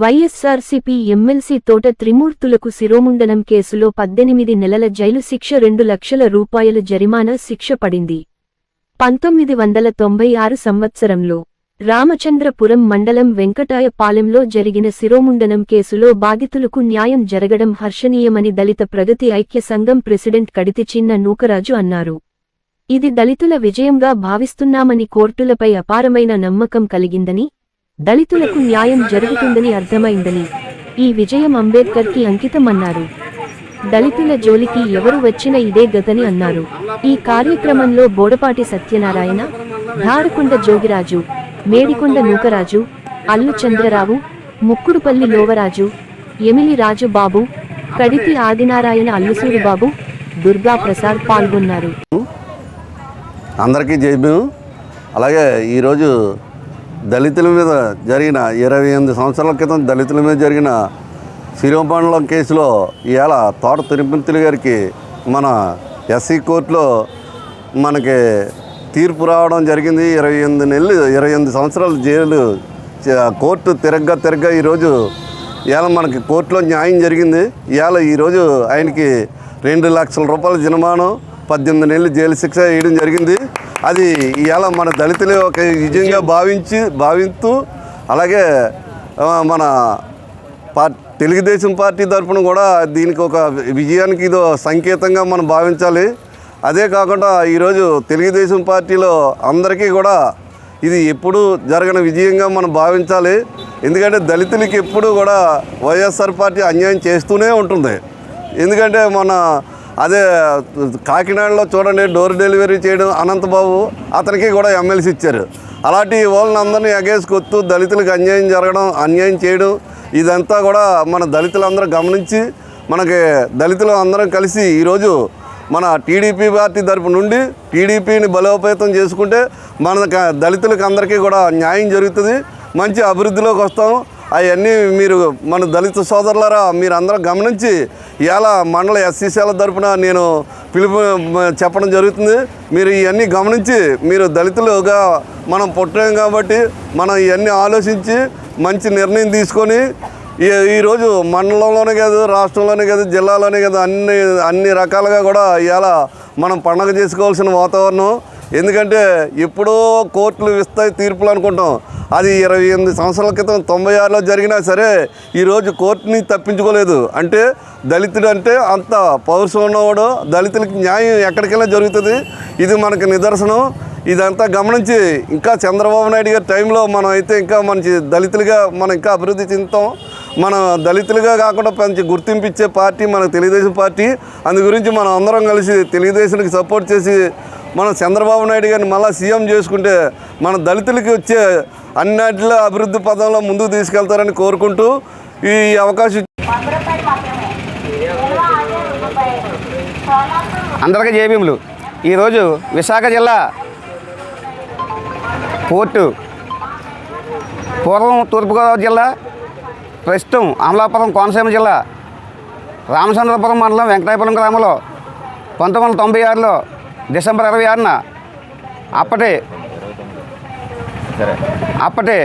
YSRCP MLC తోట త్రిమూర్తులకు శిరోముండనం కేసులో పద్దెనిమిది నెలల జైలు శిక్ష రెండు లక్షల రూపాయల జరిమానా శిక్ష పడింది. పంతొమ్మిది వందల తొంభై ఆరు సంవత్సరంలో రామచంద్రపురం మండలం వెంకటాయపాలెంలో జరిగిన శిరోముండనం కేసులో బాధితులకు న్యాయం జరగడం హర్షణీయమని దళిత ప్రగతి ఐక్య సంఘం ప్రెసిడెంట్ కడితి చిన్న నూకరాజు అన్నారు. ఇది దళితుల విజయంగా భావిస్తున్నామని కోర్టులపై అపారమైన నమ్మకం కలిగిందని దళితులకు న్యాయం జరుగుతుందని అర్థమైందని ఈ విజయం అంబేద్కర్కి అంకితం అంకితమన్నారు. దళితుల జోలికి ఎవరు వచ్చిన ఇదే గతని అన్నారు. ఈ కార్యక్రమంలో బోడపాటి సత్యనారాయణ ధారకొండ జోగిరాజు మేడికొండ నూకరాజు అల్లు చంద్రరావు ముక్కుడుపల్లి లోవరాజు ఎమిలి రాజు బాబు కడితి ఆదినారాయణ అల్లుసూరి బాబు దుర్గా ప్రసాద్ పాల్గొన్నారు. అందరికీ జైబు అలాగే ఈరోజు దళితుల మీద జరిగిన ఇరవై ఎనిమిది సంవత్సరాల క్రితం దళితుల మీద జరిగిన శిరోమండలం కేసులో ఇవాళ తోట తిరుపతి గారికి మన ఎస్సీ కోర్టులో మనకి తీర్పు రావడం జరిగింది. ఇరవై ఎనిమిది నెలలు ఇరవై ఎనిమిది సంవత్సరాలు జైలు కోర్టు తిరగ్గా తిరగ్గా ఈరోజు ఇవాళ మనకి కోర్టులో న్యాయం జరిగింది. ఇవాళ ఈరోజు ఆయనకి రెండు లక్షల రూపాయల జనమానం పద్దెనిమిది నెలలు జైలు శిక్ష వేయడం జరిగింది. అది ఇవాళ మన దళితులు ఒక విజయంగా భావించి భావిస్తూ అలాగే మన పార్ తెలుగుదేశం పార్టీ తరఫున కూడా దీనికి ఒక విజయానికి ఇదో సంకేతంగా మనం భావించాలి. అదే కాకుండా ఈరోజు తెలుగుదేశం పార్టీలో అందరికీ కూడా ఇది ఎప్పుడు జరగని విజయంగా మనం భావించాలి. ఎందుకంటే దళితులకి ఎప్పుడు కూడా వైఎస్ఆర్ పార్టీ అన్యాయం చేస్తూనే ఉంటుంది. ఎందుకంటే మన అదే కాకినాడలో చూడండి డోర్ డెలివరీ చేయడం అనంతబాబు అతనికి కూడా ఎమ్మెల్సీ ఇచ్చారు. అలాంటి వాళ్ళని అందరినీ ఎగేసుకొత్తూ దళితులకు అన్యాయం జరగడం అన్యాయం చేయడం ఇదంతా కూడా మన దళితులందరూ గమనించి మనకి దళితులు అందరం కలిసి ఈరోజు మన టీడీపీ పార్టీ తరపు నుండి టీడీపీని బలోపేతం చేసుకుంటే మన దళితులకు అందరికీ కూడా న్యాయం జరుగుతుంది. మంచి అభివృద్ధిలోకి వస్తాం. అవన్నీ మీరు మన దళిత సోదరులరా మీరు అందరూ గమనించి ఇవాళ మండల ఎస్సీసీల తరఫున నేను పిలుపు చెప్పడం జరుగుతుంది. మీరు ఇవన్నీ గమనించి మీరు దళితులుగా మనం పుట్టాం కాబట్టి మనం ఇవన్నీ ఆలోచించి మంచి నిర్ణయం తీసుకొని ఈ- ఈరోజు మండలంలోనే కాదు రాష్ట్రంలోనే కాదు జిల్లాలోనే కాదు అన్ని అన్ని రకాలుగా కూడా ఇవాళ మనం పండగ చేసుకోవాల్సిన వాతావరణం. ఎందుకంటే ఎప్పుడో కోర్టులు ఇస్తాయి తీర్పులు అనుకుంటాం. అది ఇరవై ఎనిమిది సంవత్సరాల క్రితం తొంభై ఆరులో జరిగినా సరే ఈరోజు కోర్టుని తప్పించుకోలేదు. అంటే దళితుడు అంటే అంత పౌరుషం ఉన్నవాడు దళితులకి న్యాయం ఎక్కడికైనా జరుగుతుంది. ఇది మనకు నిదర్శనం. ఇదంతా గమనించి ఇంకా చంద్రబాబు నాయుడు గారి టైంలో మనం అయితే ఇంకా మంచి దళితులుగా మనం ఇంకా అభివృద్ధి చెందుతాం. మనం దళితులుగా కాకుండా మంచి గుర్తింపు ఇచ్చే పార్టీ మన తెలుగుదేశం పార్టీ. అందు గురించి మనం అందరం కలిసి తెలుగుదేశానికి సపోర్ట్ చేసి మనం చంద్రబాబు నాయుడు గారిని మళ్ళీ సీఎం చేసుకుంటే మన దళితులకి వచ్చే అన్నిటిలో అభివృద్ధి పదంలో ముందుకు తీసుకెళ్తారని కోరుకుంటూ ఈ అవకాశం అందరికీ జేబీములు ఈరోజు విశాఖ జిల్లా పోర్టు పూర్వం తూర్పుగోదావరి జిల్లా ప్రస్తుతం అమలాపురం కోనసీమ జిల్లా రామచంద్రపురం మండలం వెంకటాయపురం గ్రామంలో పంతొమ్మిది వందల తొంభై ఆరులో డిసెంబర్ ఇరవై ఆరున అప్పటి అప్పటి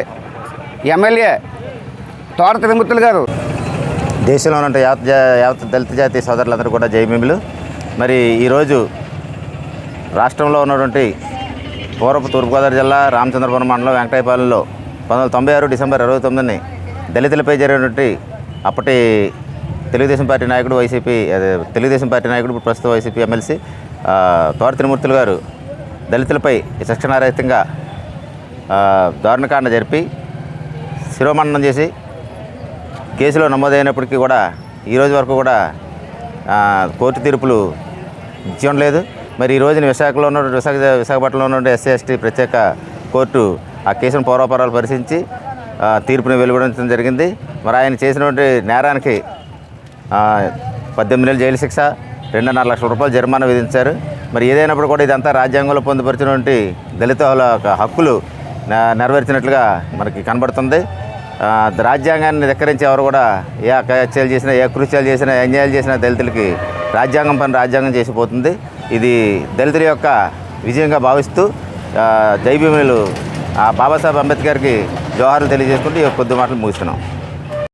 ఎమ్మెల్యే తోట తిరుమూర్తులు గారు. దేశంలో ఉన్న యావత్ యావత్ దళిత జాతి సోదరులందరూ కూడా జైమీములు మరి ఈరోజు రాష్ట్రంలో ఉన్నటువంటి పూర్వపు తూర్పుగోదావరి జిల్లా రామచంద్రపురం మండలం వెంకటాయపాలెంలో పంతొమ్మిది తొంభై ఆరు డిసెంబర్ ఇరవై తొమ్మిదిని దళితులపై జరిగినటువంటి అప్పటి తెలుగుదేశం పార్టీ నాయకుడు వైసీపీ అదే తెలుగుదేశం పార్టీ నాయకుడు ఇప్పుడు ప్రస్తుత వైసీపీ ఎమ్మెల్సీ తోట త్రిమూర్తులు గారు దళితులపై శిక్షణారహితంగా దారుణకాండ జరిపి శిరోమండనం చేసి కేసులో నమోదైనప్పటికీ కూడా ఈరోజు వరకు కూడా కోర్టు తీర్పులు ఇచ్చడం లేదు మరి ఈ రోజున విశాఖలో ఉన్న విశాఖ విశాఖపట్నంలో ఉన్న ఎస్సీ ఎస్టీ ప్రత్యేక కోర్టు ఆ కేసును పూర్వపరాలు పరిశీలించి తీర్పుని వెలువడించడం జరిగింది. మరి ఆయన చేసినటువంటి నేరానికి పద్దెనిమిది నెలలు జైలు శిక్ష రెండున్నర లక్షల రూపాయలు జరిమానా విధించారు. మరి ఏదైనప్పుడు కూడా ఇదంతా రాజ్యాంగంలో పొందుపరిచినటువంటి దళితుల హక్కులు నెరవేర్చినట్లుగా మనకి కనబడుతుంది. రాజ్యాంగాన్ని ధిక్కరించి ఎవరు కూడా ఏ అకత్యాలు చేసినా ఏ కృత్యాలు చేసినా అన్యాయాలు చేసినా దళితులకి రాజ్యాంగం పని రాజ్యాంగం చేసిపోతుంది. ఇది దళితుల యొక్క విజయంగా భావిస్తూ ఆ, ఆ బాబాసాహెబ్ అంబేద్కర్కి జోహార్లు తెలియజేసుకుంటూ ఈ కొద్ది మాటలు ముగిస్తున్నాం.